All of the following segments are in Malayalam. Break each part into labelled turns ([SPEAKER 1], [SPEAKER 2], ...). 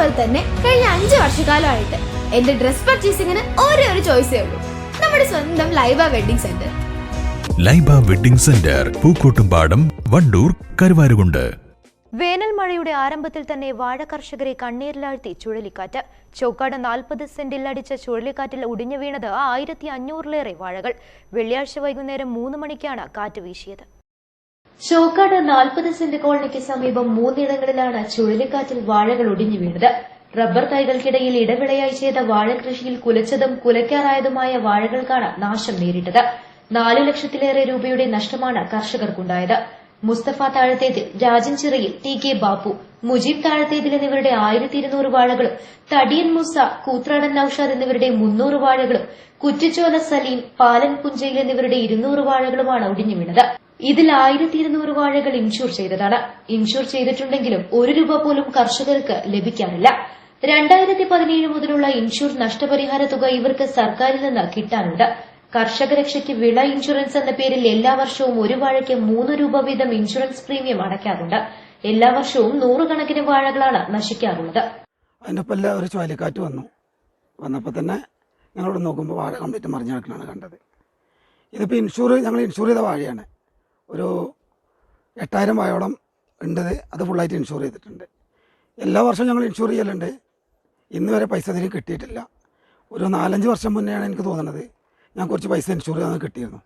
[SPEAKER 1] അതുപോലെ തന്നെ കഴിഞ്ഞ അഞ്ച് വർഷക്കാലമായിട്ട് എന്റെ ഡ്രസ് പർച്ചേസിംഗിന് ഒരേ ഒരു ചോയ്സേ ഉള്ളൂ. നമ്മുടെ സ്വന്തം Laiba wedding centre.
[SPEAKER 2] Laiba wedding centre Pookkottumpadam Wandoor Karuvarakundu.
[SPEAKER 3] വേനൽ മഴയുടെ ആരംഭത്തിൽ തന്നെ വാഴ കർഷകരെ കണ്ണീരിലാഴ്ത്തി ചുഴലിക്കാറ്റ്. ചോക്കാട് നാൽപ്പത് സെന്റിൽ അടിച്ച ചുഴലിക്കാറ്റിൽ ഒടിഞ്ഞു വീണത് ആയിരത്തി അഞ്ഞൂറിലേറെ വാഴകൾ. വെള്ളിയാഴ്ച വൈകുന്നേരം മൂന്ന് മണിക്കാണ് കാറ്റ് വീശിയത്. ചോക്കാട് നാൽപ്പത് സെന്റ് കോളനിക്ക് സമീപം മൂന്നിടങ്ങളിലാണ് ചുഴലിക്കാറ്റിൽ വാഴകൾ ഒടിഞ്ഞു വീണത്. റബ്ബർ തൈകൾക്കിടയിൽ ഇടവിളയായി ചെയ്ത വാഴകൃഷിയിൽ കുലച്ചതും കുലയ്ക്കാറായതുമായ വാഴകൾക്കാണ് നാശം നേരിട്ടത്. നാല് ലക്ഷത്തിലേറെ രൂപയുടെ നഷ്ടമാണ് കർഷകർക്കുണ്ടായത്. മുസ്തഫ താഴത്തേതിൽ രാജൻ ചിറയിൽ ടി കെ ബാപ്പു മുജീബ് താഴത്തേതിൽ എന്നിവരുടെ ആയിരത്തി ഇരുന്നൂറ് വാഴകളും തടിയൻ മുസ കൂത്രാടൻ നൌഷാദ് എന്നിവരുടെ മുന്നൂറ് വാഴകളും കുറ്റിച്ചോല സലീം പാലൻ പുഞ്ചയിൽ എന്നിവരുടെ ഇരുന്നൂറ് വാഴകളുമാണ് ഒടിഞ്ഞു വീണത്. ഇതിൽ ആയിരത്തി ഇരുന്നൂറ് വാഴകൾ ഇൻഷൂർ ചെയ്തതാണ്. ഇൻഷൂർ ചെയ്തിട്ടുണ്ടെങ്കിലും ഒരു രൂപ പോലും കർഷകർക്ക് ലഭിക്കാനില്ല. രണ്ടായിരത്തി പതിനേഴ് മുതലുള്ള ഇൻഷൂർ നഷ്ടപരിഹാര തുക ഇവർക്ക് സർക്കാരിൽ നിന്ന് കിട്ടാനുണ്ട്. കർഷകരക്ഷയ്ക്ക് വിള ഇൻഷുറൻസ് എന്ന പേരിൽ എല്ലാ വർഷവും ഒരു വാഴയ്ക്ക് മൂന്ന് രൂപ വീതം ഇൻഷുറൻസ് പ്രീമിയം അടയ്ക്കാറുണ്ട്. എല്ലാ വർഷവും നൂറുകണക്കിന് വാഴകളാണ് നശിക്കാറുള്ളത്.
[SPEAKER 4] അതിനൊപ്പം ഒരു ചുഴലിക്കാറ്റ് വന്നു. വന്നപ്പോൾ തന്നെ ഞങ്ങളോട് നോക്കുമ്പോൾ വാഴ കംപ്ലീറ്റ് മറിഞ്ഞു കിടക്കണതാണ് കണ്ടത്. ഇതിപ്പോൾ ഇൻഷൂർ ഞങ്ങൾ ഇൻഷൂർ ചെയ്ത വാഴയാണ്. ഒരു എട്ടായിരം വായോളം ഉണ്ട് അത്. ഫുള്ളായിട്ട് ഇൻഷുർ ചെയ്തിട്ടുണ്ട്. എല്ലാ വർഷവും ഞങ്ങൾ ഇൻഷുർ ചെയ്യലുണ്ട്. ഇന്ന് വരെ പൈസ അതിന് കിട്ടിയിട്ടില്ല. ഒരു നാലഞ്ച് വർഷം മുന്നെയാണ് എനിക്ക് തോന്നുന്നത് ഞാൻ കുറച്ച് പൈസ ഇൻഷുർ ചെയ്യാൻ കിട്ടിയിരുന്നു.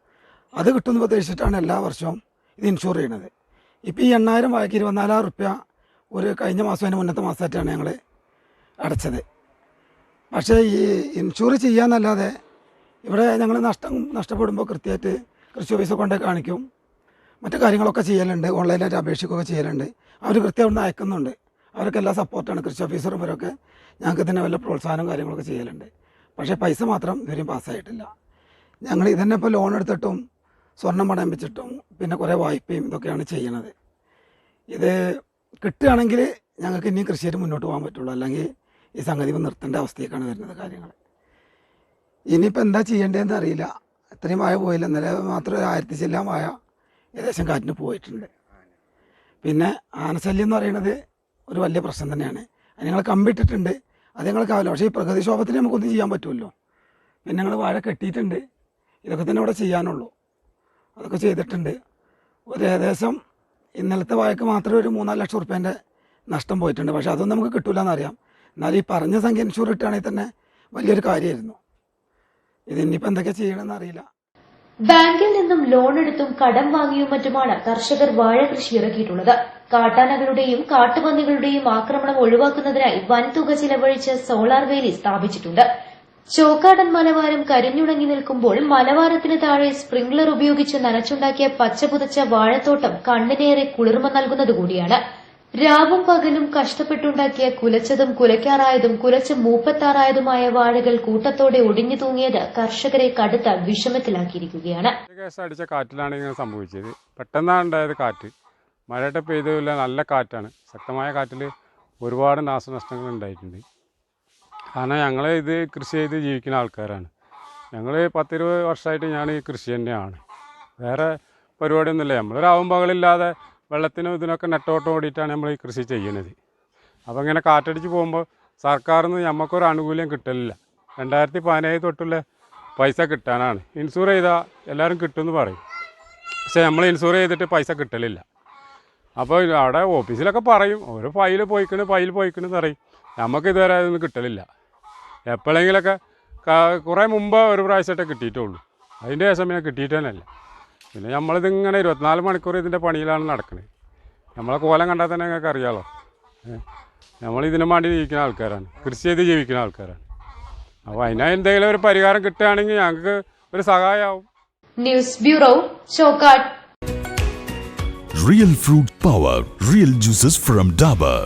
[SPEAKER 4] അത് കിട്ടുമെന്ന് പ്രതീക്ഷിച്ചിട്ടാണ് എല്ലാ വർഷവും ഇത് ഇൻഷുർ ചെയ്യണത്. ഇപ്പോൾ ഈ എണ്ണായിരം വായിക്ക് ഇരുപത്തിനാലായിരം റുപ്യ ഒരു കഴിഞ്ഞ മാസം അതിന് മുന്നത്തെ മാസമായിട്ടാണ് ഞങ്ങൾ അടച്ചത്. പക്ഷേ ഈ ഇൻഷുർ ചെയ്യാന്നല്ലാതെ ഇവിടെ ഞങ്ങൾ നഷ്ടം നഷ്ടപ്പെടുമ്പോൾ കൃത്യമായിട്ട് കൃഷി ഓഫീസൊക്കെ കൊണ്ടേ കാണിക്കും. മറ്റു കാര്യങ്ങളൊക്കെ ചെയ്യലുണ്ട്. ഓൺലൈനായിട്ട് അപേക്ഷിക്കുകയൊക്കെ ചെയ്യലുണ്ട്. അവർ കൃത്യം അയക്കുന്നുണ്ട്. അവർക്ക് എല്ലാ സപ്പോർട്ടാണ്. കൃഷി ഓഫീസറും ഇവരൊക്കെ ഞങ്ങൾക്ക് തന്നെ വല്ല പ്രോത്സാഹനവും കാര്യങ്ങളൊക്കെ ചെയ്യലുണ്ട്. പക്ഷേ പൈസ മാത്രം ഇതുവരെയും പാസ്സായിട്ടില്ല. ഞങ്ങൾ ഇതന്നെ ഇപ്പോൾ ലോൺ എടുത്തിട്ടും സ്വർണം പണയം വെച്ചിട്ടും പിന്നെ കുറേ വായ്പയും ഇതൊക്കെയാണ് ചെയ്യണത് ഇത് കിട്ടുകയാണെങ്കിൽ ഞങ്ങൾക്ക് ഇനിയും കൃഷിയായിട്ട് മുന്നോട്ട് പോകാൻ പറ്റുള്ളൂ. അല്ലെങ്കിൽ ഈ സംഗതി നിർത്തേണ്ട അവസ്ഥയൊക്കെയാണ് വരുന്നത് കാര്യങ്ങൾ. ഇനിയിപ്പോൾ എന്താ ചെയ്യേണ്ടതെന്ന് അറിയില്ല. ഇത്രയും വായ പോയില്ല. ഇന്നലെ മാത്രം ആയിരത്തി ചെല്ലാൻ വായ ഏകദേശം കാറ്റിന് പോയിട്ടുണ്ട്. പിന്നെ ആനശല്യം എന്ന് പറയുന്നത് ഒരു വലിയ പ്രശ്നം തന്നെയാണ്. അത് ഞങ്ങൾ കമ്പിട്ടിട്ടുണ്ട്. അത് ഞങ്ങൾ കാവില്ല പക്ഷേ ഈ പ്രകൃതിക്ഷോഭത്തിന് നമുക്കൊന്നും ചെയ്യാൻ പറ്റുമല്ലോ. പിന്നെ ഞങ്ങൾ വാഴ കെട്ടിയിട്ടുണ്ട്. ഇതൊക്കെ തന്നെ ഇവിടെ ചെയ്യാനുള്ളൂ. അതൊക്കെ ചെയ്തിട്ടുണ്ട്. ഒരു ഏകദേശം ഇന്നലത്തെ വാഴക്ക് മാത്രമേ ഒരു മൂന്നാൽ ലക്ഷം റുപ്യേന്റെ നഷ്ടം പോയിട്ടുണ്ട്. പക്ഷേ അതൊന്നും നമുക്ക് കിട്ടില്ല എന്നറിയാം എന്നാലും ഈ പറഞ്ഞ സംഖ്യ ഇൻഷൂർ ഇട്ടുകയാണെങ്കിൽ തന്നെ വലിയൊരു കാര്യമായിരുന്നു. ഇത് ഇനിയിപ്പോൾ എന്തൊക്കെ ചെയ്യണമെന്ന് അറിയില്ല.
[SPEAKER 3] ബാങ്കിൽ നിന്നും ലോൺ എടുത്തും കടം വാങ്ങിയും മറ്റുമാണ് കർഷകർ വാഴ കൃഷി ഇറക്കിയിട്ടുള്ളത്. കാട്ടാനകളുടെയും കാട്ടുപന്നികളുടെയും ആക്രമണം ഒഴിവാക്കുന്നതിനായി വൻതുക ചിലവഴിച്ച് സോളാർ വേലി സ്ഥാപിച്ചിട്ടുണ്ട്. ചോക്കാടൻ മലവാരം കരിഞ്ഞുണങ്ങി നിൽക്കുമ്പോൾ മലവാരത്തിന് താഴെ സ്പ്രിംഗ്ലർ ഉപയോഗിച്ച് നനച്ചുണ്ടാക്കിയ പച്ചപുതച്ച വാഴത്തോട്ടം കണ്ണിനേറെ കുളിർമ നൽകുന്നതുകൂടിയാണ് രാവും പകലും കഷ്ടപ്പെട്ടുണ്ടാക്കിയ കുലച്ചതും കുലയ്ക്കാറായതും കുലച്ച് മൂപ്പത്താറായതുമായ വാഴകൾ കൂട്ടത്തോടെ ഒടിഞ്ഞു തൂങ്ങിയത് കർഷകരെ കടുത്ത വിഷമത്തിലാക്കിയിരിക്കുകയാണ്.
[SPEAKER 5] അടിച്ച കാറ്റിലാണ് ഇങ്ങനെ സംഭവിച്ചത്. പെട്ടെന്നാണ് ഉണ്ടായത് കാറ്റ്. മഴയുടെ പെയ്തില്ല നല്ല കാറ്റാണ്. ശക്തമായ കാറ്റിൽ ഒരുപാട് നാശനഷ്ടങ്ങൾ ഉണ്ടായിട്ടുണ്ട്. കാരണം ഞങ്ങൾ ഇത് കൃഷി ചെയ്ത് ജീവിക്കുന്ന ആൾക്കാരാണ്. ഞങ്ങൾ പത്തിരുപത് വർഷമായിട്ട് ഞാൻ ഈ കൃഷി തന്നെയാണ്. വേറെ പരിപാടിയൊന്നുമില്ല. നമ്മളൊരാവും പകലില്ലാതെ വെള്ളത്തിനും ഇതിനൊക്കെ നെട്ടോട്ടം ഓടിയിട്ടാണ് നമ്മൾ ഈ കൃഷി ചെയ്യുന്നത്. അപ്പോൾ ഇങ്ങനെ കാറ്റടിച്ച് പോകുമ്പോൾ സർക്കാരിൽ നിന്ന് നമുക്കൊരു ആനുകൂല്യം കിട്ടലില്ല. രണ്ടായിരത്തി പതിനേഴ് തൊട്ടുള്ള പൈസ കിട്ടാനാണ്. ഇൻഷുർ ചെയ്താൽ എല്ലാവരും കിട്ടുമെന്ന് പറയും. പക്ഷേ നമ്മൾ ഇൻഷുർ ചെയ്തിട്ട് പൈസ കിട്ടലില്ല. അപ്പോൾ അവിടെ ഓഫീസിലൊക്കെ പറയും ഒരു ഫയൽ പോയിക്കണ് ഫയൽ പോയിക്കണ് പറയും. നമുക്ക് ഇതുവരെ അതൊന്നും കിട്ടലില്ല. എപ്പോഴെങ്കിലൊക്കെ കുറേ മുമ്പ് ഒരു പ്രാവശ്യമായിട്ടേ കിട്ടിയിട്ടുള്ളൂ. അതിന്റെ ശേഷം പിന്നെ കിട്ടിയിട്ട് തന്നെ അല്ല പിന്നെ നമ്മളിതിങ്ങനെ ഇരുപത്തിനാല് മണിക്കൂർ ഇതിന്റെ പണിയിലാണ് നടക്കുന്നത് നമ്മളെ കോലം കണ്ടാൽ തന്നെ നിങ്ങൾക്ക് അറിയാമല്ലോ നമ്മൾ ഇതിനു വേണ്ടി ജീവിക്കുന്ന ആൾക്കാരാണ്. കൃഷി ചെയ്ത് ജീവിക്കുന്ന ആൾക്കാരാണ്. അപ്പോൾ അതിന് എന്തെങ്കിലും ഒരു പരിഹാരം കിട്ടുകയാണെങ്കിൽ ഞങ്ങൾക്ക് ഒരു സഹായമാവും.
[SPEAKER 3] News bureau ഷോക്കാട്ട്
[SPEAKER 2] real fruit power real juices from Dabur